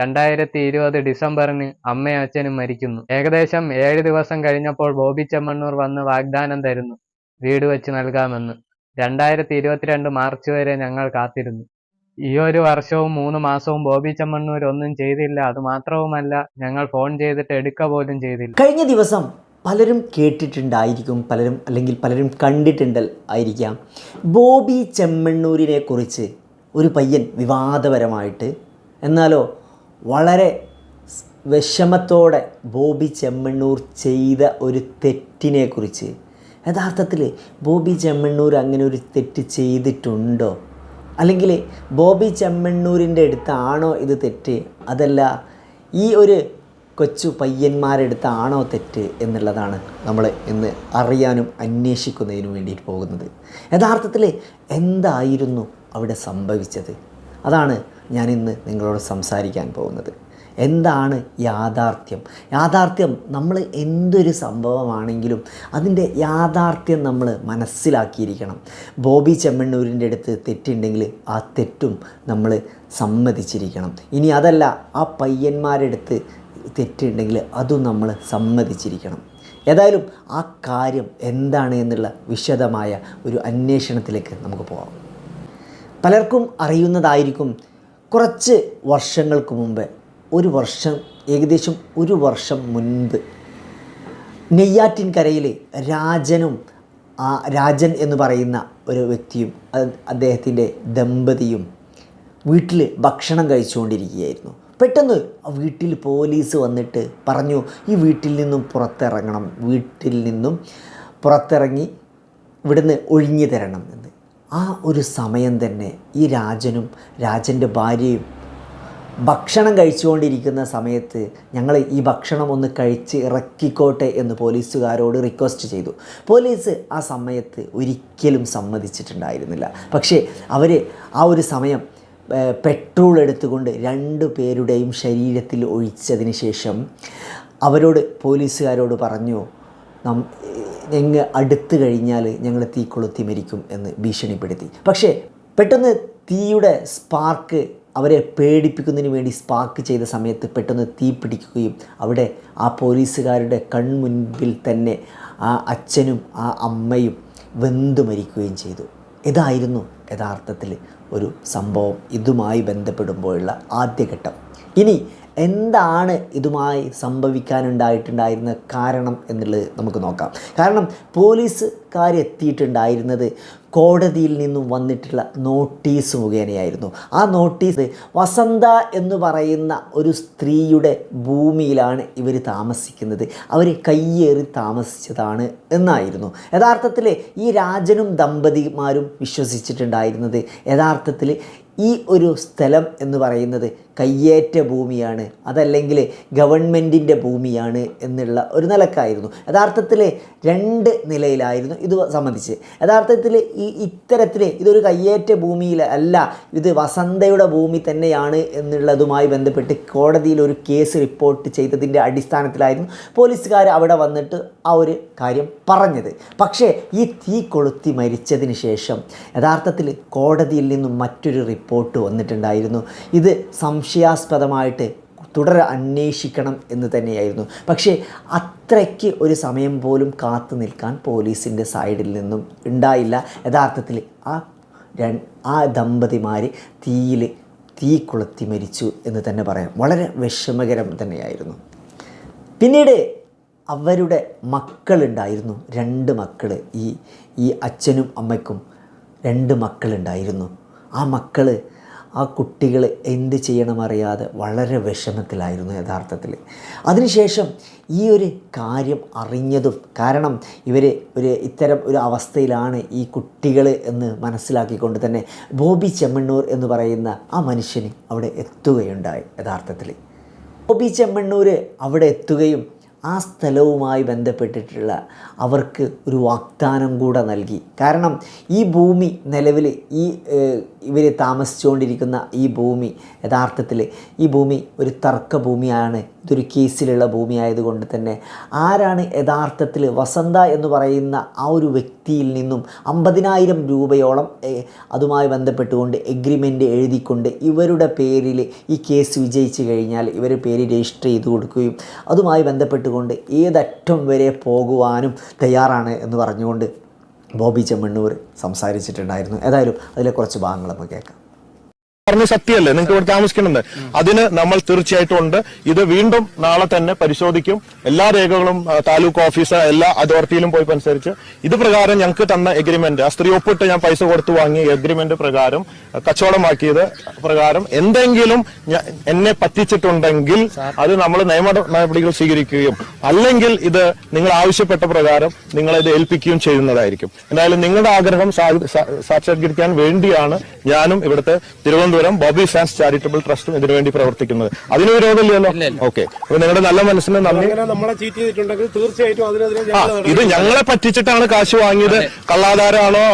രണ്ടായിരത്തി ഇരുപത് ഡിസംബറിന് അമ്മയും അച്ഛനും മരിക്കുന്നു. ഏകദേശം ഏഴ് ദിവസം കഴിഞ്ഞപ്പോൾ ബോബി ചെമ്മണ്ണൂർ വന്ന് വാഗ്ദാനം തരുന്നു. വീട് വെച്ച് നൽകാമെന്ന്. രണ്ടായിരത്തി ഇരുപത്തിരണ്ട് മാർച്ച് വരെ ഞങ്ങൾ കാത്തിരുന്നു. ഈ ഒരു വർഷവും മൂന്ന് മാസവും ബോബി ചെമ്മണ്ണൂർ ഒന്നും ചെയ്തില്ല. അത് മാത്രവുമല്ല ഞങ്ങൾ ഫോൺ ചെയ്തിട്ട് എടുക്ക പോലും ചെയ്തില്ല. കഴിഞ്ഞ ദിവസം പലരും കേട്ടിട്ടുണ്ടായിരിക്കും പലരും അല്ലെങ്കിൽ പലരും കണ്ടിട്ടുണ്ട് ആയിരിക്കാം. ബോബി ചെമ്മണ്ണൂരിനെ കുറിച്ച് ഒരു പയ്യൻ വിവാദപരമായിട്ട് എന്നാലോ വളരെ വിഷമത്തോടെ ബോബി ചെമ്മണ്ണൂർ ചെയ്ത ഒരു തെറ്റിനെ കുറിച്ച് യഥാർത്ഥത്തിൽ ബോബി ചെമ്മണ്ണൂർ അങ്ങനെ ഒരു തെറ്റ് ചെയ്തിട്ടുണ്ടോ? അല്ലെങ്കിൽ ബോബി ചെമ്മണ്ണൂരിന്റെ അടുത്താണോ ഇത് തെറ്റ്? അതല്ല ഈ ഒരു കൊച്ചു പയ്യന്മാരെടുത്താണോ തെറ്റ് എന്നുള്ളതാണ് നമ്മൾ ഇന്ന് അറിയാനും അന്വേഷിക്കുന്നതിനു വേണ്ടിയിട്ട് പോകുന്നത്. യഥാർത്ഥത്തിൽ എന്തായിരുന്നു അവിടെ സംഭവിച്ചത്? അതാണ് ഞാൻ ഇന്ന് നിങ്ങളോട് സംസാരിക്കാൻ പോകുന്നത്. എന്താണ് യാഥാർത്ഥ്യം? യാഥാർത്ഥ്യം നമ്മൾ എന്തൊരു സംഭവമാണെങ്കിലും അതിന്റെ യാഥാർത്ഥ്യം നമ്മൾ മനസ്സിലാക്കിയിരിക്കണം. ബോബി ചെമ്മണ്ണൂരിന്റെ അടുത്ത് തെറ്റുണ്ടെങ്കിൽ ആ തെറ്റും നമ്മൾ സമ്മതിച്ചിരിക്കണം. ഇനി അതല്ല ആ പയ്യന്മാരെടുത്ത് തെറ്റുണ്ടെങ്കിൽ അതും നമ്മൾ സമ്മതിച്ചിരിക്കണം. ഏതായാലും ആ കാര്യം എന്താണ് എന്നുള്ള വിശദമായ ഒരു അന്വേഷണത്തിലേക്ക് നമുക്ക് പോകാം പലർക്കും അറിയുന്നതായിരിക്കും കുറച്ച് വർഷങ്ങൾക്ക് മുമ്പ് ഒരു വർഷം ഏകദേശം ഒരു വർഷം മുൻപ് നെയ്യാറ്റിൻകരയിൽ രാജനും ആ രാജൻ എന്ന് പറയുന്ന ഒരു വ്യക്തിയും അദ്ദേഹത്തിന്റെ ദമ്പതിയും വീട്ടിൽ ഭക്ഷണം കഴിച്ചുകൊണ്ടിരിക്കുകയായിരുന്നു. പെട്ടെന്ന് വീട്ടിൽ പോലീസ് വന്നിട്ട് പറഞ്ഞു ഈ വീട്ടിൽ നിന്നും പുറത്തിറങ്ങണം വീട്ടിൽ നിന്നും പുറത്തിറങ്ങി ഇവിടുന്ന് ഒഴിഞ്ഞു തരണം എന്ന്. ആ ഒരു സമയം തന്നെ ഈ രാജനും രാജന്റെ ഭാര്യയും ഭക്ഷണം കഴിച്ചുകൊണ്ടിരിക്കുന്ന സമയത്ത് ഞങ്ങൾ ഈ ഭക്ഷണം ഒന്ന് കഴിച്ച് ഇറക്കിക്കോട്ടെ എന്ന് പോലീസുകാരോട് റിക്വസ്റ്റ് ചെയ്തു. പോലീസ് ആ സമയത്ത് ഒരിക്കലും സമ്മതിച്ചിട്ടുണ്ടായിരുന്നില്ല. പക്ഷേ അവർ ആ ഒരു സമയം പെട്രോൾ എടുത്തുകൊണ്ട് രണ്ടു പേരുടെയും ശരീരത്തിൽ ഒഴിച്ചതിന് ശേഷം അവരോട് പോലീസുകാരോട് പറഞ്ഞു നം ഞങ്ങൾ അടുത്തു കഴിഞ്ഞാൽ ഞങ്ങൾ തീ കൊളുത്തി മരിക്കും എന്ന് ഭീഷണിപ്പെടുത്തി. പക്ഷേ പെട്ടെന്ന് തീയുടെ സ്പാർക്ക് അവരെ പേടിപ്പിക്കുന്നതിന് വേണ്ടി സ്പാർക്ക് ചെയ്ത സമയത്ത് പെട്ടെന്ന് തീ പിടിക്കുകയും അവിടെ ആ പോലീസുകാരുടെ കൺമുൻപിൽ തന്നെ ആ അച്ഛനും ആ അമ്മയും വെന്തു മരിക്കുകയും ചെയ്തു. ഇതായിരുന്നു യഥാർത്ഥത്തിൽ ഒരു സംഭവം. ഇതുമായി ബന്ധപ്പെടുമ്പോഴുള്ള ആദ്യഘട്ടം. ഇനി എന്താണ് ഇതുമായി സംഭവിക്കാനുണ്ടായിട്ടുണ്ടായിരുന്ന കാരണം എന്നുള്ളത് നമുക്ക് നോക്കാം. കാരണം പോലീസുകാർ എത്തിയിട്ടുണ്ടായിരുന്നത് കോടതിയിൽ നിന്നും വന്നിട്ടുള്ള നോട്ടീസ് മുഖേനയായിരുന്നു. ആ നോട്ടീസ് വസന്ത എന്ന് പറയുന്ന ഒരു സ്ത്രീയുടെ ഭൂമിയിലാണ് ഇവർ താമസിക്കുന്നത്. അവർ കയ്യേറി താമസിച്ചതാണ് എന്നായിരുന്നു. യഥാർത്ഥത്തിൽ ഈ രാജനും ദമ്പതിമാരും വിശ്വസിച്ചിട്ടുണ്ടായിരുന്നത്. യഥാർത്ഥത്തിൽ ഈ ഒരു സ്ഥലം എന്ന് പറയുന്നത് കയ്യേറ്റ ഭൂമിയാണ് അതല്ലെങ്കിൽ ഗവൺമെന്റിന്റെ ഭൂമിയാണ് എന്നുള്ള ഒരു നിലക്കായിരുന്നു. യഥാർത്ഥത്തിൽ രണ്ട് നിലയിലായിരുന്നു ഇത് സംബന്ധിച്ച്. യഥാർത്ഥത്തിൽ ഈ ഇത്തരത്തിൽ ഇതൊരു കയ്യേറ്റ ഭൂമിയിൽ അല്ല ഇത് വസന്തയുടെ ഭൂമി തന്നെയാണ് എന്നുള്ളതുമായി ബന്ധപ്പെട്ട് കോടതിയിൽ ഒരു കേസ് റിപ്പോർട്ട് ചെയ്തതിന്റെ അടിസ്ഥാനത്തിലായിരുന്നു പോലീസുകാർ അവിടെ വന്നിട്ട് ആ ഒരു കാര്യം പറഞ്ഞത്. പക്ഷേ ഈ തീ കൊളുത്തി മരിച്ചതിന് ശേഷം യഥാർത്ഥത്തിൽ കോടതിയിൽ നിന്നും മറ്റൊരു റിപ്പോർട്ട് വന്നിട്ടുണ്ടായിരുന്നു. ഇത് സംശയാസ്പദമായിട്ട് തുടർ അന്വേഷിക്കണം എന്ന് തന്നെയായിരുന്നു. പക്ഷേ അത്രയ്ക്ക് ഒരു സമയം പോലും കാത്തു നിൽക്കാൻ പോലീസിന്റെ സൈഡിൽ നിന്നും ഉണ്ടായില്ല. യഥാർത്ഥത്തിൽ ആ ആ ദമ്പതിമാർ തീയിൽ തീ കൊളുത്തി മരിച്ചു എന്ന് തന്നെ പറയാം. വളരെ വിഷമകരം തന്നെയായിരുന്നു. പിന്നീട് അവരുടെ മക്കളുണ്ടായിരുന്നു. രണ്ട് മക്കൾ ഈ ഈ അച്ഛനും അമ്മയ്ക്കും രണ്ട് മക്കളുണ്ടായിരുന്നു. ആ മക്കൾ ആ കുട്ടികൾ എന്ത് ചെയ്യണമറിയാതെ വളരെ വിഷമത്തിലായിരുന്നു യഥാർത്ഥത്തിൽ അതിനുശേഷം ഈ ഒരു കാര്യം അറിഞ്ഞതും കാരണം ഇവർ ഒരു ഇത്തരം ഒരു അവസ്ഥയിലാണ് ഈ കുട്ടികൾ എന്ന് മനസ്സിലാക്കിക്കൊണ്ട് തന്നെ ബോബി ചെമ്മണ്ണൂർ എന്ന് പറയുന്ന ആ മനുഷ്യന് അവിടെ എത്തുകയുണ്ടായി യഥാർത്ഥത്തിൽ ബോബി ചെമ്മണ്ണൂർ അവിടെ എത്തുകയും ആ സ്ഥലവുമായി ബന്ധപ്പെട്ടിട്ടുള്ള അവർക്ക് ഒരു വാഗ്ദാനം കൂടെ നൽകി. കാരണം ഈ ഭൂമി നിലവിൽ ഈ ഇവർ താമസിച്ചുകൊണ്ടിരിക്കുന്ന ഈ ഭൂമി യഥാർത്ഥത്തിൽ ഈ ഭൂമി ഒരു തർക്ക ഭൂമിയാണ്. ഇതൊരു കേസിലുള്ള ഭൂമി ആയതുകൊണ്ട് തന്നെ ആരാണ് യഥാർത്ഥത്തിൽ വസന്ത എന്ന് പറയുന്ന ആ ഒരു വ്യക്തിയിൽ നിന്നും അമ്പതിനായിരം രൂപയോളം അതുമായി ബന്ധപ്പെട്ടുകൊണ്ട് എഗ്രിമെന്റ് എഴുതിക്കൊണ്ട് ഇവരുടെ പേരിൽ ഈ കേസ് വിജയിച്ചു കഴിഞ്ഞാൽ ഇവർ പേര് രജിസ്റ്റർ ചെയ്ത് കൊടുക്കുകയും അതുമായി ബന്ധപ്പെട്ടുകൊണ്ട് ഏതറ്റം വരെ പോകുവാനും തയ്യാറാണ് എന്ന് പറഞ്ഞുകൊണ്ട് ബോബി ചെമ്മണ്ണൂർ സംസാരിച്ചിട്ടുണ്ടായിരുന്നു. ഏതായാലും അതിലെ കുറച്ച് ഭാഗങ്ങൾ നമുക്ക് കേൾക്കാം. പറഞ്ഞ സത്യമല്ലേ? നിങ്ങൾക്ക് ഇവിടെ താമസിക്കണമെന്ന് അതിന് നമ്മൾ തീർച്ചയായിട്ടും ഉണ്ട്. ഇത് വീണ്ടും നാളെ തന്നെ പരിശോധിക്കും. എല്ലാ രേഖകളും താലൂക്ക് ഓഫീസ് എല്ലാ അതോറിറ്റിയിലും പോയി അനുസരിച്ച് ഇത് പ്രകാരം ഞങ്ങൾക്ക് തന്ന എഗ്രിമെന്റ് ആ സ്ത്രീ ഒപ്പിട്ട് ഞാൻ പൈസ കൊടുത്തു വാങ്ങിയ എഗ്രിമെന്റ് പ്രകാരം കച്ചവടമാക്കിയത് പ്രകാരം എന്തെങ്കിലും എന്നെ പറ്റിച്ചിട്ടുണ്ടെങ്കിൽ അത് നമ്മൾ നിയമ നടപടികൾ സ്വീകരിക്കുകയും അല്ലെങ്കിൽ ഇത് നിങ്ങൾ ആവശ്യപ്പെട്ട പ്രകാരം നിങ്ങളിത് ഏൽപ്പിക്കുകയും ചെയ്യുന്നതായിരിക്കും. എന്തായാലും നിങ്ങളുടെ ആഗ്രഹം സാക്ഷാത്കരിക്കാൻ വേണ്ടിയാണ് ഞാനും ഇവിടുത്തെ തിരുവനന്തപുരം ബോബി ഫാൻസ് ചാരിറ്റബിൾ ട്രസ്റ്റും ഇതിനുവേണ്ടി പ്രവർത്തിക്കുന്നത്. അതിന് വിരോധമില്ലല്ലോ ഓക്കെ. അപ്പൊ നിങ്ങളുടെ നല്ല മനസ്സിന് നന്ദി. നമ്മളെ ചീറ്റ് ചെയ്തിട്ടുണ്ടെങ്കിൽ തീർച്ചയായിട്ടും അതിനെതിരെ ഇത് ഞങ്ങളെ പറ്റിച്ചിട്ടാണ് കാശ് വാങ്ങിയത്. കള്ളാധാരാണോ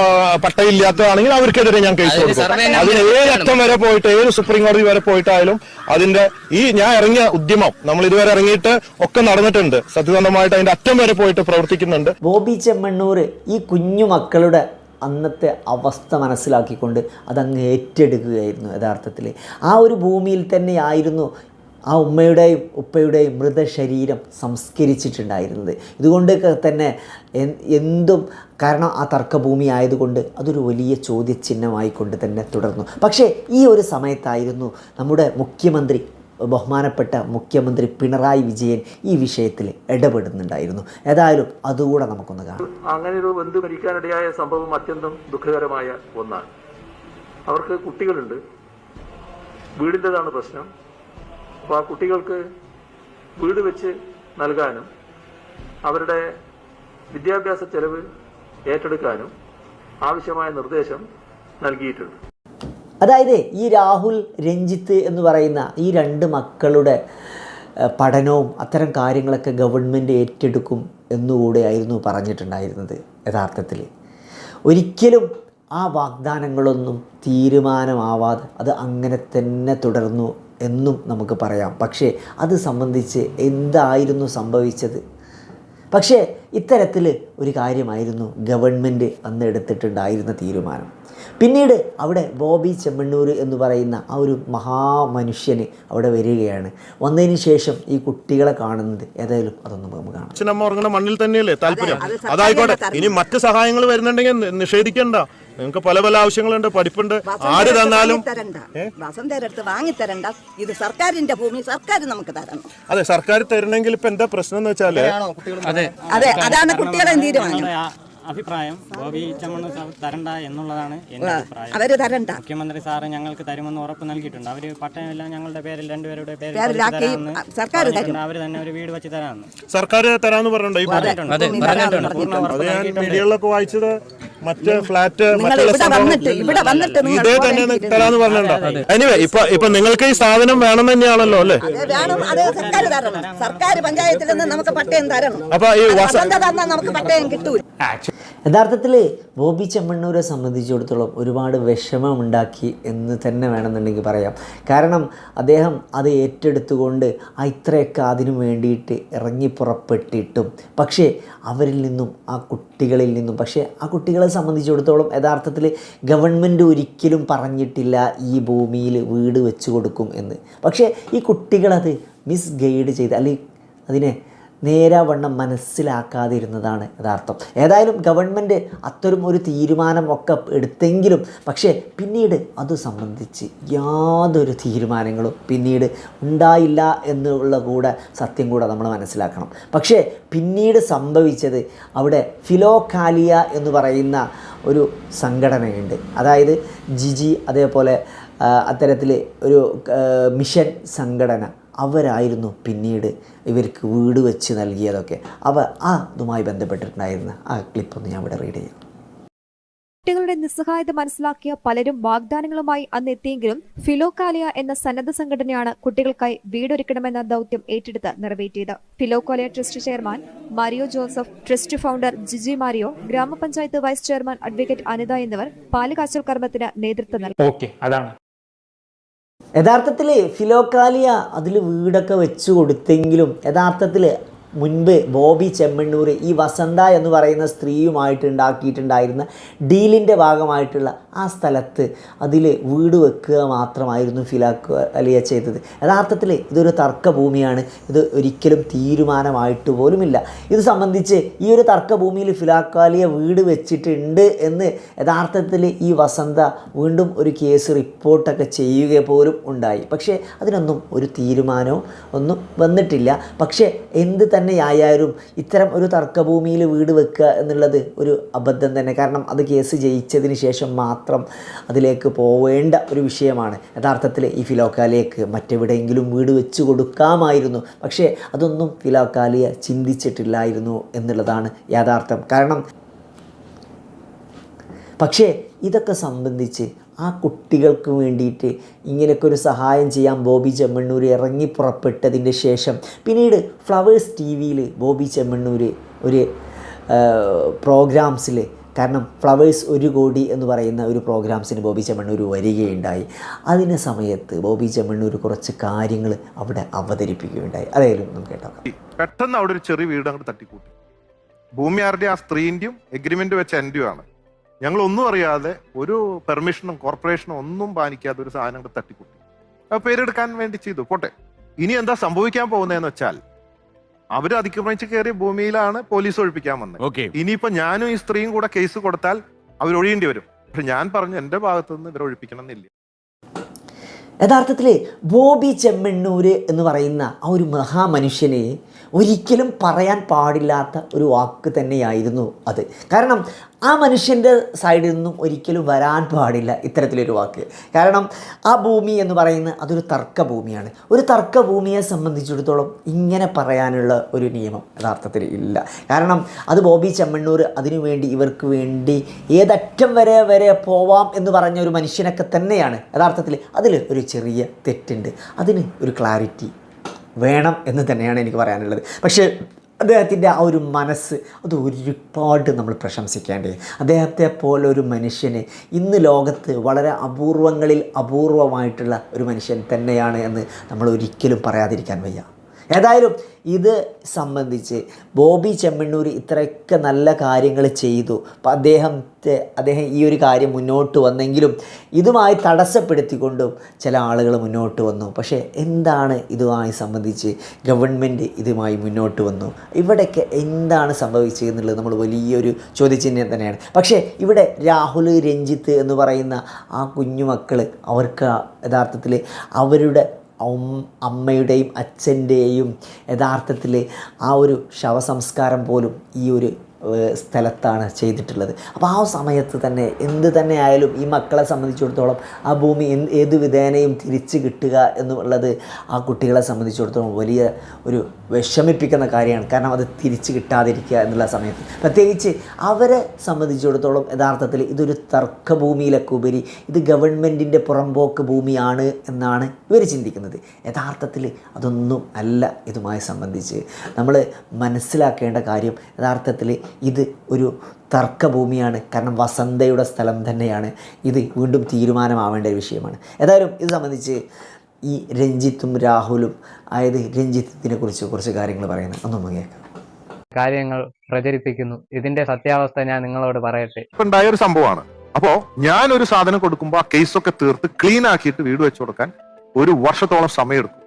പട്ടയില്ലാത്തതാണെങ്കിൽ അവർക്കെതിരെ ഞാൻ കേസ് കൊടുക്കും. അതിന് ഏത് അറ്റം വരെ പോയിട്ട് ഏത് സുപ്രീം കോടതി വരെ പോയിട്ടായാലും അതിന്റെ ഈ ഞാൻ ഇറങ്ങിയ ഉദ്യമം നമ്മൾ ഇതുവരെ ഇറങ്ങിയിട്ട് ഒക്കെ നടന്നിട്ടുണ്ട്. സത്യസന്ധമായിട്ട് അതിന്റെ അറ്റം വരെ പോയിട്ട് പ്രവർത്തിക്കുന്നുണ്ട്. ബോബി ചെമ്മണ്ണൂർ ഈ കുഞ്ഞു മക്കളുടെ അന്നത്തെ അവസ്ഥ മനസ്സിലാക്കിക്കൊണ്ട് അതങ്ങ് ഏറ്റെടുക്കുകയായിരുന്നു യഥാർത്ഥത്തിൽ ആ ഒരു ഭൂമിയിൽ തന്നെയായിരുന്നു ആ ഉമ്മയുടെയും ഉപ്പയുടെയും മൃതശരീരം സംസ്കരിച്ചിട്ടുണ്ടായിരുന്നത്. ഇതുകൊണ്ട് തന്നെ എന്തും കാരണം ആ തർക്കഭൂമി ആയതുകൊണ്ട് അതൊരു വലിയ ചോദ്യചിഹ്നമായിക്കൊണ്ട് തന്നെ തുടർന്നു. പക്ഷേ ഈ ഒരു സമയത്തായിരുന്നു നമ്മുടെ മുഖ്യമന്ത്രി ബഹുമാനപ്പെട്ട മുഖ്യമന്ത്രി പിണറായി വിജയൻ ഈ വിഷയത്തിൽ ഇടപെടുന്നുണ്ടായിരുന്നു. ഏതായാലും അതുകൂടെ നമുക്കൊന്ന് കാണാം. അങ്ങനെ ഒരു ബന്ധു മരിക്കാനിടയായ സംഭവം അത്യന്തം ദുഃഖകരമായ ഒന്നാണ്. അവർക്ക് കുട്ടികളുണ്ട്. വീടിന്റെതാണ് പ്രശ്നം. അപ്പോൾ ആ കുട്ടികൾക്ക് വീട് വെച്ച് നൽകാനും അവരുടെ വിദ്യാഭ്യാസ ചെലവ് ഏറ്റെടുക്കാനും ആവശ്യമായ നിർദ്ദേശം നൽകിയിട്ടുണ്ട്. അതായത് ഈ രാഹുൽ രഞ്ജിത്ത് എന്ന് പറയുന്ന ഈ രണ്ട് മക്കളുടെ പഠനവും അത്തരം കാര്യങ്ങളൊക്കെ ഗവൺമെന്റ് ഏറ്റെടുക്കും എന്നുകൂടെയായിരുന്നു പറഞ്ഞിട്ടുണ്ടായിരുന്നത് യഥാർത്ഥത്തിൽ. ഒരിക്കലും ആ വാഗ്ദാനങ്ങളൊന്നും തീരുമാനമാവാതെ അത് അങ്ങനെ തന്നെ തുടർന്നു എന്നും നമുക്ക് പറയാം. പക്ഷേ അത് സംബന്ധിച്ച് എന്തായിരുന്നു സംഭവിച്ചത്? പക്ഷേ ഇത്തരത്തിൽ ഒരു കാര്യമായിരുന്നു ഗവൺമെന്റ് അന്ന് എടുത്തിട്ടുണ്ടായിരുന്ന തീരുമാനം. പിന്നീട് അവിടെ ബോബി ചെമ്മണ്ണൂർ എന്ന് പറയുന്ന ആ ഒരു മഹാമനുഷ്യന് അവിടെ വരികയാണ്. വന്നതിന് ശേഷം ഈ കുട്ടികളെ കാണുന്നത് ഏതായാലും അതൊന്നും നമുക്ക് കാണാം. അച്ഛനമ്മ ഉറങ്ങണ മണ്ണിൽ തന്നെയല്ലേ താല്പര്യം? അതായിക്കോട്ടെ ഇനി മറ്റു സഹായങ്ങൾ വരുന്നുണ്ടെങ്കിൽ നിഷേധിക്കണ്ട. നിങ്ങൾക്ക് പല പല ആവശ്യങ്ങളുണ്ട് പഠിപ്പുണ്ട്. ആര് തന്നാലും തരണ്ട വാങ്ങി തരണ്ട ഇത് സർക്കാരിന്റെ ഭൂമി സർക്കാർ നമുക്ക് തരണം. അതെ സർക്കാർ തരണമെങ്കിൽ ഇപ്പൊ എന്താ പ്രശ്നം എന്ന് വെച്ചാൽ അതെ അതെ അതാണ് കുട്ടികളെ തീരുമാനം? അഭിപ്രായം. ബോബി ചമ്മണ് തരണ്ട എന്നുള്ളതാണ് എന്റെ അഭിപ്രായം. അവർ തരണ്ട. മുഖ്യമന്ത്രി സാറ് ഞങ്ങൾക്ക് തരുമെന്ന് ഉറപ്പ് നൽകിയിട്ടുണ്ട്. അവർ പട്ടയമെല്ലാം ഞങ്ങളുടെ പേരിൽ രണ്ടുപേരുടെ പേരിൽ പേരിലാക്കി സർക്കാർ തരും. തന്നെ ഒരു വീട് വെച്ച് തരാമെന്ന്. സർക്കാർ തരാന്ന് പറഞ്ഞിട്ടുണ്ടോ ഈ മീഡിയകളിലൊക്കെ വായിച്ചത് മറ്റ് ഫ്ലാറ്റ് നിങ്ങൾ മറ്റുള്ള ഇവിടെ സംഭവം വന്നിട്ട് ഇവിടെ വന്നിട്ട് നിങ്ങൾ ഇതേ തന്നെ. തരാന്ന് പറഞ്ഞിട്ടുണ്ടോ? എനിവേ ഇപ്പൊ ഇപ്പൊ നിങ്ങൾക്ക് ഈ സാധനം വേണം തന്നെയാണല്ലോ അല്ലേ? അത് വേണം. അത് സർക്കാർ തരണം. സർക്കാർ പഞ്ചായത്തിൽ നിന്ന് നമുക്ക് പട്ടയം തരണം. അപ്പൊ ഈ അത് വസ- വസന്ത തന്നാൽ നമുക്ക് പട്ടയം കിട്ടൂല. യഥാർത്ഥത്തിൽ ബോബി ചെമ്മണ്ണൂരെ സംബന്ധിച്ചിടത്തോളം ഒരുപാട് വിഷമമുണ്ടാക്കി എന്ന് തന്നെ വേണമെന്നുണ്ടെങ്കിൽ പറയാം. കാരണം അദ്ദേഹം അത് ഏറ്റെടുത്തുകൊണ്ട് ആ ഇത്രയൊക്കെ അതിനു വേണ്ടിയിട്ട് ഇറങ്ങി പുറപ്പെട്ടിട്ടും പക്ഷേ അവരിൽ നിന്നും ആ കുട്ടികളിൽ നിന്നും പക്ഷേ ആ കുട്ടികളെ സംബന്ധിച്ചിടത്തോളം യഥാർത്ഥത്തിൽ ഗവൺമെന്റ് ഒരിക്കലും പറഞ്ഞിട്ടില്ല ഈ ഭൂമിയിൽ വീട് വെച്ചു കൊടുക്കും എന്ന്. പക്ഷേ ഈ കുട്ടികളത് മിസ് ഗൈഡ് ചെയ്ത് അല്ലെങ്കിൽ അതിനെ നേരാവണ്ണം മനസ്സിലാക്കാതിരുന്നതാണ് യഥാർത്ഥം. ഏതായാലും ഗവൺമെന്റ് അത്തരം ഒരു തീരുമാനം ഒക്കെ എടുത്തെങ്കിലും പക്ഷേ പിന്നീട് അത് സംബന്ധിച്ച് യാതൊരു തീരുമാനങ്ങളും പിന്നീട് ഉണ്ടായില്ല എന്നുള്ള കൂടെ സത്യം കൂടെ നമ്മൾ മനസ്സിലാക്കണം. പക്ഷേ പിന്നീട് സംഭവിച്ചത് അവിടെ ഫിലോകാലിയ എന്ന് പറയുന്ന ഒരു സംഘടനയുണ്ട്. അതായത് ജിജി അതേപോലെ അത്തരത്തിൽ ഒരു മിഷൻ സംഘടന. അവരായിരുന്നു പിന്നീട് ഇവർക്ക് വീട് വെച്ച് നൽകിയതൊക്കെ. അവ ആ ഇതുമായി ബന്ധപ്പെട്ടിട്ടുണ്ടായിരുന്ന ആ ക്ലിപ്പൊന്ന് ഞാൻ ഇവിടെ റീഡ് ചെയ്യാം. കുട്ടികളുടെ നിസ്സഹായത മനസ്സിലാക്കിയ പലരും വാഗ്ദാനങ്ങളുമായി അന്ന് എത്തിയെങ്കിലും ഫിലോകാലിയ എന്ന സന്നദ്ധ സംഘടനയാണ് കുട്ടികൾക്കായി വീടൊരുക്കണമെന്ന ദൌത്യം ഏറ്റെടുത്ത് നിറവേറ്റിയത്. Philokalia trust chairman Mario Joseph trust founder Jiji Mario grama panchayat vice chairman advocate Anitha എന്നിവർ പാലുകാച്ചൽ കർമ്മത്തിന് നേതൃത്വം നൽകി. ഓക്കെ അതാണ്. യഥാർത്ഥത്തിൽ ഫിലോക്കാലിയ അതിൽ വീടൊക്കെ വെച്ചു കൊടുത്തെങ്കിലും യഥാർത്ഥത്തിൽ മുൻപ് ബോബി ചെമ്മണ്ണൂർ ഈ വസന്ത എന്ന് പറയുന്ന സ്ത്രീയുമായിട്ട് ഉണ്ടാക്കിയിട്ടുണ്ടായിരുന്ന ഡീലിന്റെ ഭാഗമായിട്ടുള്ള ആ സ്ഥലത്ത് അതിൽ വീട് വെക്കുക മാത്രമായിരുന്നു ഫിലോക്കാലിയ ചെയ്തത്. യഥാർത്ഥത്തിൽ ഇതൊരു തർക്കഭൂമിയാണ്. ഇത് ഒരിക്കലും തീരുമാനമായിട്ട് പോലുമില്ല. ഇത് സംബന്ധിച്ച് ഈ ഒരു തർക്കഭൂമിയിൽ ഫിലാക്കാലിയ വീട് വെച്ചിട്ടുണ്ട് എന്ന് യഥാർത്ഥത്തിൽ ഈ വസന്ത വീണ്ടും ഒരു കേസ് റിപ്പോർട്ടൊക്കെ ചെയ്യുക പോലും ഉണ്ടായി. പക്ഷേ അതിനൊന്നും ഒരു തീരുമാനവും ഒന്നും വന്നിട്ടില്ല. പക്ഷേ എന്ത് തന്നെയായാലും ഇത്തരം ഒരു തർക്കഭൂമിയിൽ വീട് വെക്കുക എന്നുള്ളത് ഒരു അബദ്ധം തന്നെ. കാരണം അത് കേസ് ജയിച്ചതിന് ശേഷം മാത്രം അതിലേക്ക് പോവേണ്ട ഒരു വിഷയമാണ്. യഥാർത്ഥത്തിൽ ഈ ഫിലോക്കാലിയക്ക് മറ്റെവിടെയെങ്കിലും വീട് വെച്ച് കൊടുക്കാമായിരുന്നു. പക്ഷേ അതൊന്നും ഫിലോക്കാലിയ ചിന്തിച്ചിട്ടില്ലായിരുന്നു എന്നുള്ളതാണ് യാഥാർത്ഥ്യം. കാരണം പക്ഷേ ഇതൊക്കെ സംബന്ധിച്ച് ആ കുട്ടികൾക്ക് വേണ്ടിയിട്ട് ഇങ്ങനെയൊക്കെ ഒരു സഹായം ചെയ്യാൻ ബോബി ചെമ്മണ്ണൂർ ഇറങ്ങി പുറപ്പെട്ടതിന്റെ ശേഷം പിന്നീട് ഫ്ലവേഴ്സ് ടി വിയിൽ ബോബി ചെമ്മണ്ണൂർ ഒരു പ്രോഗ്രാംസിൽ കാരണം ഫ്ലവേഴ്സ് ഒരു കോടി എന്ന് പറയുന്ന ഒരു പ്രോഗ്രാംസിന് ബോബി ചെമ്മണ്ണൂർ വരികയുണ്ടായി. അതിന് സമയത്ത് ബോബി ചെമ്മണ്ണൂർ കുറച്ച് കാര്യങ്ങൾ അവിടെ അവതരിപ്പിക്കുകയുണ്ടായി. അതായാലും നമുക്ക് കേട്ടോ. പെട്ടെന്ന് അവിടെ ഒരു ചെറിയ വീട് അങ്ങോട്ട് തട്ടിക്കൂട്ടി. ഭൂമി ആരുടെ ആ സ്ത്രീന്റെയും എഗ്രിമെന്റ് വെച്ച എന്റെയും ആണ്. ഞങ്ങൾ ഒന്നും അറിയാതെ ഒരു പെർമിഷനും കോർപ്പറേഷനും ഒന്നും പാലിക്കാതെ ഒരു സാധനം തട്ടിക്കുട്ടി തട്ടിക്കൂട്ടി. ആ പേരെടുക്കാൻ വേണ്ടി ചെയ്തു. പോട്ടെ. ഇനി എന്താ സംഭവിക്കാൻ പോകുന്നതെന്ന് വെച്ചാൽ അവർ അതിക്രമിച്ച് കയറിയ ഭൂമിയിലാണ് പോലീസ് ഒഴിപ്പിക്കാൻ വന്നത്. ഓക്കെ. ഇനിയിപ്പോ ഞാനും ഈ സ്ത്രീയും കൂടെ കേസ് കൊടുത്താൽ അവർ ഒഴിയേണ്ടി വരും. പക്ഷെ ഞാൻ പറഞ്ഞു എന്റെ ഭാഗത്തു നിന്ന് ഇവരെ ഒഴിപ്പിക്കണം എന്നില്ല യഥാർത്ഥത്തിൽ ബോബി ചെമ്മണ്ണൂർ എന്ന് പറയുന്ന ആ ഒരു മഹാമനുഷ്യനെ ഒരിക്കലും പറയാൻ പാടില്ലാത്ത ഒരു വാക്ക് തന്നെയായിരുന്നു അത്. കാരണം ആ മനുഷ്യന്റെ സൈഡിൽ നിന്നും ഒരിക്കലും വരാൻ പാടില്ല ഇത്തരത്തിലൊരു വാക്ക്. കാരണം ആ ഭൂമി എന്ന് പറയുന്നത് അതൊരു തർക്ക ഭൂമിയാണ് ഒരു തർക്ക ഭൂമിയെ സംബന്ധിച്ചിടത്തോളം ഇങ്ങനെ പറയാനുള്ള ഒരു നിയമം യഥാർത്ഥത്തിൽ ഇല്ല. കാരണം അത് ബോബി ചെമ്മണ്ണൂർ അതിനു വേണ്ടി ഇവർക്ക് വേണ്ടി ഏതറ്റം വരെ വരെ പോവാം എന്ന് പറഞ്ഞ ഒരു മനുഷ്യനൊക്കെ തന്നെയാണ്. യഥാർത്ഥത്തിൽ അതിൽ ഒരു ചെറിയ തെറ്റുണ്ട്. അതിന് ഒരു ക്ലാരിറ്റി വേണം എന്ന് തന്നെയാണ് എനിക്ക് പറയാനുള്ളത്. പക്ഷേ അദ്ദേഹത്തിന്റെ ആ ഒരു മനസ്സ് അത് ഒരുപാട് നമ്മൾ പ്രശംസിക്കേണ്ടത് അദ്ദേഹത്തെ പോലെ ഒരു മനുഷ്യന് ഇന്ന് ലോകത്ത് വളരെ അപൂർവങ്ങളിൽ അപൂർവമായിട്ടുള്ള ഒരു മനുഷ്യൻ തന്നെയാണ് എന്ന് നമ്മൾ ഒരിക്കലും പറയാതിരിക്കാൻ വയ്യ. ഏതായാലും ഇത് സംബന്ധിച്ച് ബോബി ചെമ്മണ്ണൂർ ഇത്രയൊക്കെ നല്ല കാര്യങ്ങൾ ചെയ്തു. അപ്പം അദ്ദേഹത്തെ അദ്ദേഹം ഈ ഒരു കാര്യം മുന്നോട്ട് വന്നെങ്കിലും ഇതുമായി തടസ്സപ്പെടുത്തിക്കൊണ്ടും ചില ആളുകൾ മുന്നോട്ട് വന്നു. പക്ഷേ എന്താണ് ഇതുമായി സംബന്ധിച്ച് ഗവൺമെന്റ് ഇതുമായി മുന്നോട്ട് വന്നു? ഇവിടെയൊക്കെ എന്താണ് സംഭവിച്ചത് എന്നുള്ളത് നമ്മൾ വലിയൊരു ചോദ്യചിഹ്നം തന്നെയാണ്. പക്ഷേ ഇവിടെ രാഹുൽ രഞ്ജിത്ത് എന്ന് പറയുന്ന ആ കുഞ്ഞുമക്കൾ അവർക്ക് യഥാർത്ഥത്തിൽ അവരുടെ അമ്മയുടെയും അച്ഛന്റെയും യഥാർത്ഥത്തിൽ ആ ഒരു ശവസംസ്കാരം പോലും ഈ ഒരു സ്ഥലത്താണ് ചെയ്തിട്ടുള്ളത്. അപ്പോൾ ആ സമയത്ത് തന്നെ എന്ത് തന്നെ ആയാലും ഈ മക്കളെ സംബന്ധിച്ചിടത്തോളം ആ ഭൂമി എന്ത് ഏത് വിധേനയും തിരിച്ച് കിട്ടുക എന്നുള്ളത് ആ കുട്ടികളെ സംബന്ധിച്ചിടത്തോളം വലിയ ഒരു വിഷമിപ്പിക്കുന്ന കാര്യമാണ്. കാരണം അത് തിരിച്ച് കിട്ടാതിരിക്കുക എന്നുള്ള സമയത്ത്. പ്രത്യേകിച്ച് അവരെ സംബന്ധിച്ചിടത്തോളം യഥാർത്ഥത്തിൽ ഇതൊരു തർക്കഭൂമിയിലൊക്കെ ഉപരി ഇത് ഗവൺമെന്റിന്റെ പുറമ്പോക്ക് ഭൂമിയാണ് എന്നാണ് ഇവർ ചിന്തിക്കുന്നത്. യഥാർത്ഥത്തിൽ അതൊന്നും അല്ല ഇതുമായി സംബന്ധിച്ച്. നമ്മൾ മനസ്സിലാക്കേണ്ട കാര്യം യഥാർത്ഥത്തിൽ ഇത് ഒരു തർക്കഭൂമിയാണ്. കാരണം വസന്തയുടെ സ്ഥലം തന്നെയാണ്. ഇത് വീണ്ടും തീരുമാനമാവേണ്ട ഒരു വിഷയമാണ്. ഏതായാലും ഇത് സംബന്ധിച്ച് ഈ രഞ്ജിത്തും രാഹുലും അതായത് രഞ്ജിത്തിനെ കുറിച്ച് കുറച്ച് കാര്യങ്ങൾ പറയുന്നത് ഒന്നും കേൾക്കാം. കാര്യങ്ങൾ പ്രചരിപ്പിക്കുന്നു. ഇതിന്റെ സത്യാവസ്ഥ ഞാൻ നിങ്ങളോട് പറയട്ടെ. ഉണ്ടായ ഒരു സംഭവമാണ്. അപ്പോ ഞാൻ ഒരു സാധനം കൊടുക്കുമ്പോൾ ആ കേസൊക്കെ തീർത്ത് ക്ലീൻ ആക്കിയിട്ട് വീട് വെച്ചു കൊടുക്കാൻ ഒരു വർഷത്തോളം സമയമെടുക്കും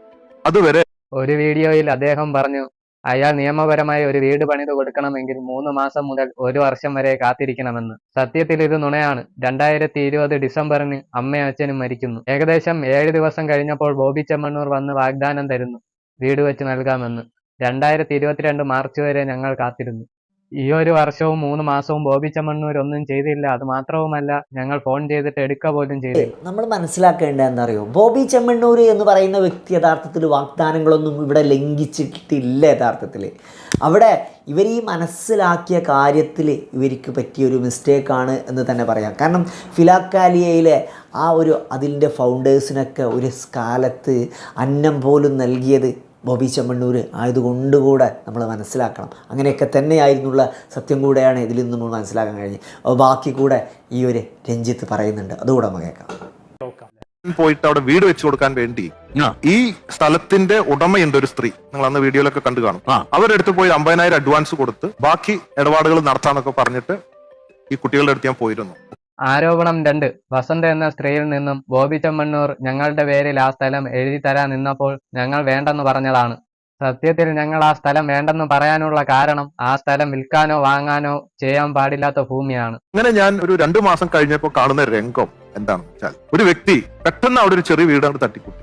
അതുവരെ ഒരു വീഡിയോയിൽ അദ്ദേഹം പറഞ്ഞു അയാൾ നിയമപരമായി ഒരു വീട് പണിത് കൊടുക്കണമെങ്കിൽ മൂന്ന് മാസം മുതൽ ഒരു വർഷം വരെ കാത്തിരിക്കണമെന്ന്. സത്യത്തിൽ ഇത് നുണയാണ്. രണ്ടായിരത്തി ഇരുപത് ഡിസംബറിന് അമ്മയും അച്ഛനും മരിക്കുന്നു. ഏകദേശം ഏഴ് ദിവസം കഴിഞ്ഞപ്പോൾ ബോബി ചെമ്മണ്ണൂർ വന്ന് വാഗ്ദാനം തരുന്നു. വീട് വെച്ച് നൽകാമെന്ന്. രണ്ടായിരത്തി ഇരുപത്തിരണ്ട് മാർച്ച് വരെ ഞങ്ങൾ കാത്തിരുന്നു. ഈ ഒരു വർഷവും മൂന്ന് മാസവും ബോബി ചമ്മണ്ണൂർ ഒന്നും ചെയ്തില്ല. അത് മാത്രവുമല്ല ഞങ്ങൾ ഫോൺ ചെയ്തിട്ട് എടുക്കുക പോലും ചെയ്തില്ല. നമ്മൾ മനസ്സിലാക്കേണ്ട എന്താ അറിയോ ബോബി ചെമ്മണ്ണൂർ എന്ന് പറയുന്ന വ്യക്തി യഥാർത്ഥത്തിൽ വാഗ്ദാനങ്ങളൊന്നും ഇവിടെ ലംഘിച്ചിട്ടില്ല യഥാർത്ഥത്തിൽ. അവിടെ ഇവർ ഈ മനസ്സിലാക്കിയ കാര്യത്തിൽ ഇവർക്ക് പറ്റിയ ഒരു മിസ്റ്റേക്കാണ് എന്ന് തന്നെ പറയാം. കാരണം ഫിലാക്കാലിയയിലെ ആ ഒരു അതിന്റെ ഫൗണ്ടേഴ്സിനൊക്കെ ഒരു കാലത്ത് അന്നം പോലും നൽകിയത് ബോബി ചെമ്മണ്ണൂർ ആയതുകൊണ്ട് കൂടെ നമ്മൾ മനസ്സിലാക്കണം. അങ്ങനെയൊക്കെ തന്നെയായിരുന്നുള്ള സത്യം കൂടെയാണ് ഇതിൽ നിന്ന് നമ്മൾ മനസ്സിലാക്കാൻ കഴിഞ്ഞത്. അപ്പോൾ ബാക്കി കൂടെ ഈ ഒരു രഞ്ജിത്ത് പറയുന്നുണ്ട്. അതുകൂടെ നമുക്ക് കേൾക്കാം. പോയിട്ട് അവിടെ വീട് വെച്ചു കൊടുക്കാൻ വേണ്ടി ഈ സ്ഥലത്തിന്റെ ഉടമയുണ്ട് ഒരു സ്ത്രീ. നിങ്ങൾ അന്ന് വീഡിയോയിലൊക്കെ കണ്ടു കാണും. അവരെടുത്ത് പോയി അമ്പതിനായിരം അഡ്വാൻസ് കൊടുത്ത് ബാക്കി ഇടപാടുകൾ നടത്താന്നൊക്കെ പറഞ്ഞിട്ട് ഈ കുട്ടികളുടെ അടുത്ത് ഞാൻ പോയിരുന്നു. ആരോപണം രണ്ട്. വസന്ത എന്ന സ്ത്രീയിൽ നിന്നും ബോബി ചെമ്മണ്ണൂർ ഞങ്ങളുടെ പേരിൽ ആ സ്ഥലം എഴുതി തരാൻ നിന്നപ്പോൾ ഞങ്ങൾ വേണ്ടെന്ന് പറഞ്ഞതാണ്. സത്യത്തിൽ ഞങ്ങൾ ആ സ്ഥലം വേണ്ടെന്ന് പറയാനുള്ള കാരണം ആ സ്ഥലം വിൽക്കാനോ വാങ്ങാനോ ചെയ്യാൻ പാടില്ലാത്ത ഭൂമിയാണ്. അങ്ങനെ ഞാൻ ഒരു രണ്ടു മാസം കഴിഞ്ഞപ്പോൾ കാണുന്ന രംഗം എന്താണ് വെച്ചാൽ ഒരു വ്യക്തി പെട്ടെന്ന് അവിടെ ഒരു ചെറിയ വീടാണ് തട്ടിക്കൂട്ടി.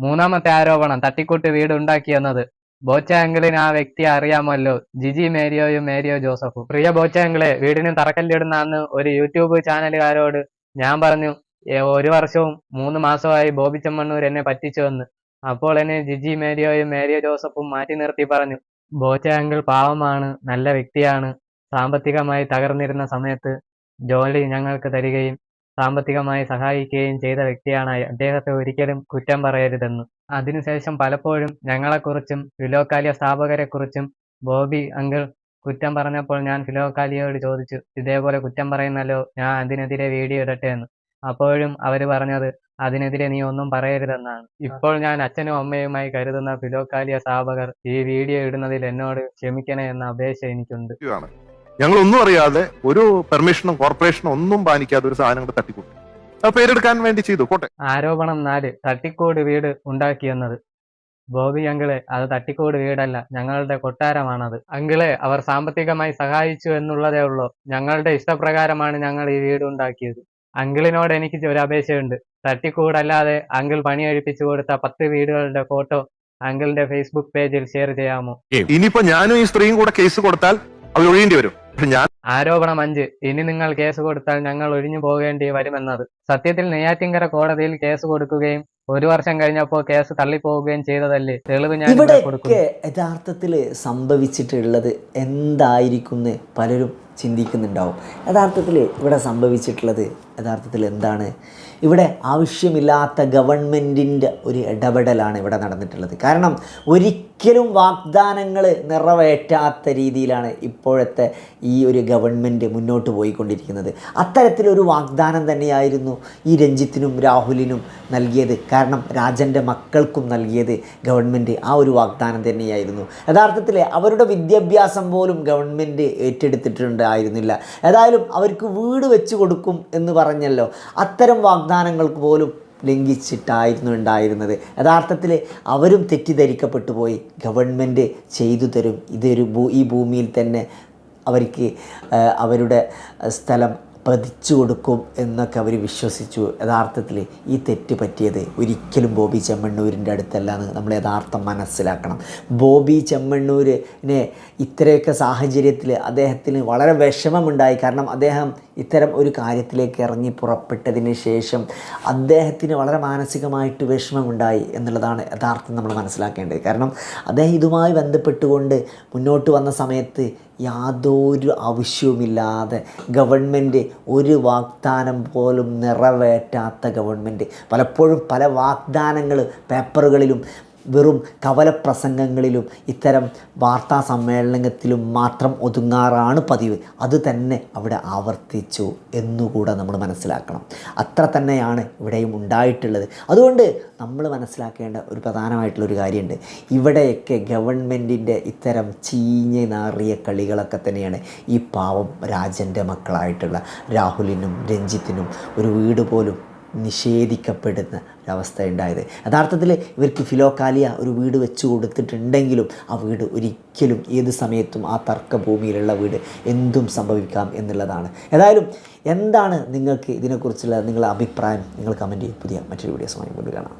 മൂന്നാമത്തെ ആരോപണം തട്ടിക്കൂട്ട് വീട് ഉണ്ടാക്കിയെന്നത് ബോച്ചാങ്കിളിന് ആ വ്യക്തി അറിയാമല്ലോ. ജിജി മേരിയോയും മേരിയോ ജോസഫും. പ്രിയ ബോച്ചാങ്കിളെ വീടിന് തറക്കല്ലിടുന്ന അന്ന് ഒരു യൂട്യൂബ് ചാനലുകാരോട് ഞാൻ പറഞ്ഞു ഒരു വർഷവും മൂന്ന് മാസമായി ബോബി ചെമ്മണ്ണൂർ എന്നെ പറ്റിച്ചുവെന്ന് അപ്പോൾ എന്നെ ജിജി മേരിയോയും മേരിയോ ജോസഫും മാറ്റി നിർത്തി പറഞ്ഞു ബോച്ചാങ്കിൾ പാവമാണ് നല്ല വ്യക്തിയാണ്. സാമ്പത്തികമായി തകർന്നിരുന്ന സമയത്ത് ജോലി ഞങ്ങൾക്ക് തരികയും സാമ്പത്തികമായി സഹായിക്കുകയും ചെയ്ത വ്യക്തിയാണ് അദ്ദേഹത്തെ ഒരിക്കലും കുറ്റം പറയരുതെന്ന്. അതിനുശേഷം പലപ്പോഴും ഞങ്ങളെക്കുറിച്ചും ഫിലോക്കാലിയ സ്ഥാപകരെക്കുറിച്ചും ബോബി അങ്കിൾ കുറ്റം പറഞ്ഞപ്പോൾ ഞാൻ ഫിലോക്കാലിയോട് ചോദിച്ചു ഇതേപോലെ കുറ്റം പറയുന്നല്ലോ ഞാൻ അതിനെതിരെ വീഡിയോ ഇടട്ടെ എന്ന്. അപ്പോഴും അവർ പറഞ്ഞത് അതിനെതിരെ നീ ഒന്നും പറയരുതെന്നാണ്. ഇപ്പോൾ ഞാൻ അച്ഛനും അമ്മയുമായി കരുതുന്ന ഫിലോക്കാലിയ സ്ഥാപകർ ഈ വീഡിയോ ഇടുന്നതിൽ എന്നോട് ക്ഷമിക്കണേ എന്ന അപേക്ഷ എനിക്കുണ്ട്. ഞങ്ങൾ ഒന്നും അറിയാതെ ഒരു പെർമിഷനും കോർപ്പറേഷനും ഒന്നും പാലിക്കാതെ ഒരു സാധനം കൂടെ പേരെടുക്കാൻ വേണ്ടി ചെയ്തു. കോട്ടെ ആരോപണം നാല്. തട്ടിക്കോട് വീട് ഉണ്ടാക്കിയെന്നത് ബോബി അങ്കിളെ അത് തട്ടിക്കോട് വീടല്ല ഞങ്ങളുടെ കൊട്ടാരമാണത്. അങ്കിളെ അവർ സാമ്പത്തികമായി സഹായിച്ചു എന്നുള്ളതേ ഉള്ളൂ. ഞങ്ങളുടെ ഇഷ്ടപ്രകാരമാണ് ഞങ്ങൾ ഈ വീട് ഉണ്ടാക്കിയത്. അങ്കിളിനോട് എനിക്ക് ഒരു അപേക്ഷയുണ്ട്. തട്ടിക്കൂടല്ലാതെ അങ്കിൾ പണി കഴിപ്പിച്ചു കൊടുത്ത പത്ത് വീടുകളുടെ ഫോട്ടോ അങ്കിളിന്റെ ഫേസ്ബുക്ക് പേജിൽ ഷെയർ ചെയ്യാമോ? ഇനിയിപ്പോ ഞാനും ഈ സ്ത്രീയും കൂടെ കേസ് കൊടുത്താൽ അവർ ഒഴിയേണ്ടി വരും. ഞാൻ ആരോപണം അഞ്ച്. ഇനി നിങ്ങൾ കേസ് കൊടുത്താൽ ഞങ്ങൾ ഒഴിഞ്ഞു പോകേണ്ടി വരുമെന്നത്. സത്യത്തിൽ നെയ്യാറ്റിങ്കര കോടതിയിൽ കേസ് കൊടുക്കുകയും ഒരു വർഷം കഴിഞ്ഞപ്പോൾ കേസ് തള്ളിപ്പോവുകയും ചെയ്തതല്ലേ? തെളിവ് ഞാൻ ഇവിടെയൊക്കെ യഥാർത്ഥത്തിൽ സംഭവിച്ചിട്ടുള്ളത് എന്തായിരിക്കും എന്ന് പലരും ചിന്തിക്കുന്നുണ്ടാവും. യഥാർത്ഥത്തിൽ ഇവിടെ സംഭവിച്ചിട്ടുള്ളത് യഥാർത്ഥത്തിൽ എന്താണ്? ഇവിടെ ആവശ്യമില്ലാത്ത ഗവൺമെന്റിന്റെ ഒരു ഇടപെടലാണ് ഇവിടെ നടന്നിട്ടുള്ളത്. കാരണം ഒരിക്കലും വാഗ്ദാനങ്ങൾ നിറവേറ്റാത്ത രീതിയിലാണ് ഇപ്പോഴത്തെ ഈ ഒരു ഗവൺമെന്റ് മുന്നോട്ട് പോയിക്കൊണ്ടിരിക്കുന്നത്. അത്തരത്തിലൊരു വാഗ്ദാനം തന്നെയായിരുന്നു ഈ രഞ്ജിത്തിനും രാഹുലിനും നൽകിയത്. കാരണം രാജന്റെ മക്കൾക്കും നൽകിയത് ഗവൺമെന്റ് ആ ഒരു വാഗ്ദാനം തന്നെയായിരുന്നു. യഥാർത്ഥത്തിൽ അവരുടെ വിദ്യാഭ്യാസം പോലും ഗവൺമെന്റ് ഏറ്റെടുത്തിട്ടുണ്ടായിരുന്നില്ല. ഏതായാലും അവർക്ക് വീട് വെച്ച് കൊടുക്കും എന്ന് പറഞ്ഞല്ലോ. അത്തരം വാഗ്ദാനങ്ങൾക്ക് പോലും ലംഘിച്ചിട്ടായിരുന്നു ഉണ്ടായിരുന്നത്. യഥാർത്ഥത്തിൽ അവരും തെറ്റിദ്ധരിക്കപ്പെട്ടു പോയി. ഗവൺമെന്റ് ചെയ്തു തരും. ഇതൊരു ഭൂ ഈ ഭൂമിയിൽ തന്നെ അവർക്ക് അവരുടെ സ്ഥലം പതിച്ചു കൊടുക്കും എന്നൊക്കെ അവർ വിശ്വസിച്ചു. യഥാർത്ഥത്തിൽ ഈ തെറ്റ് പറ്റിയത് ഒരിക്കലും ബോബി ചെമ്മണ്ണൂരിന്റെ അടുത്തല്ല എന്ന് നമ്മൾ യഥാർത്ഥം മനസ്സിലാക്കണം. ബോബി ചെമ്മണ്ണൂരിനെ ഇത്രയൊക്കെ സാഹചര്യത്തിൽ അദ്ദേഹത്തിന് വളരെ വിഷമമുണ്ടായി. കാരണം അദ്ദേഹം ഇത്തരം ഒരു കാര്യത്തിലേക്ക് ഇറങ്ങി പുറപ്പെട്ടതിന് ശേഷം അദ്ദേഹത്തിന് വളരെ മാനസികമായിട്ട് വിഷമമുണ്ടായി എന്നുള്ളതാണ് യഥാർത്ഥം നമ്മൾ മനസ്സിലാക്കേണ്ടത്. കാരണം അദ്ദേഹം ഇതുമായി ബന്ധപ്പെട്ടുകൊണ്ട് മുന്നോട്ട് വന്ന സമയത്ത് യാതൊരു ആവശ്യവുമില്ലാതെ ഗവൺമെന്റ് ഒരു വാഗ്ദാനം പോലും നിറവേറ്റാത്ത ഗവൺമെന്റ്. പലപ്പോഴും പല വാഗ്ദാനങ്ങൾ പേപ്പറുകളിലും വെറും കവലപ്രസംഗങ്ങളിലും ഇത്തരം വാർത്താ സമ്മേളനത്തിലും മാത്രം ഒതുങ്ങാറാണ് പതിവ്. അത് തന്നെ അവിടെ ആവർത്തിച്ചു എന്നുകൂടെ നമ്മൾ മനസ്സിലാക്കണം. അത്ര തന്നെയാണ് ഇവിടെയും ഉണ്ടായിട്ടുള്ളത്. അതുകൊണ്ട് നമ്മൾ മനസ്സിലാക്കേണ്ട ഒരു പ്രധാനമായിട്ടുള്ളൊരു കാര്യമുണ്ട്. ഇവിടെയൊക്കെ ഗവൺമെന്റിന്റെ ഇത്തരം ചീഞ്ഞ് നാറിയ കളികളൊക്കെ തന്നെയാണ് ഈ പാവം രാജന്റെ മക്കളായിട്ടുള്ള രാഹുലിനും രഞ്ജിത്തിനും ഒരു വീട് പോലും നിഷേധിക്കപ്പെടുന്ന ഒരവസ്ഥ ഉണ്ടായത്. യഥാർത്ഥത്തിൽ ഇവർക്ക് ഫിലോക്കാലിയ ഒരു വീട് വെച്ച് കൊടുത്തിട്ടുണ്ടെങ്കിലും ആ വീട് ഒരിക്കലും ഏത് സമയത്തും ആ തർക്കഭൂമിയിലുള്ള വീട് എന്തും സംഭവിക്കാം എന്നുള്ളതാണ്. ഏതായാലും എന്താണ് നിങ്ങൾക്ക് ഇതിനെക്കുറിച്ചുള്ള നിങ്ങളുടെ അഭിപ്രായം? നിങ്ങൾ കമന്റ് ചെയ്യും. പുതിയ മറ്റൊരു വീഡിയോസുമായി കൊണ്ട് കാണാം.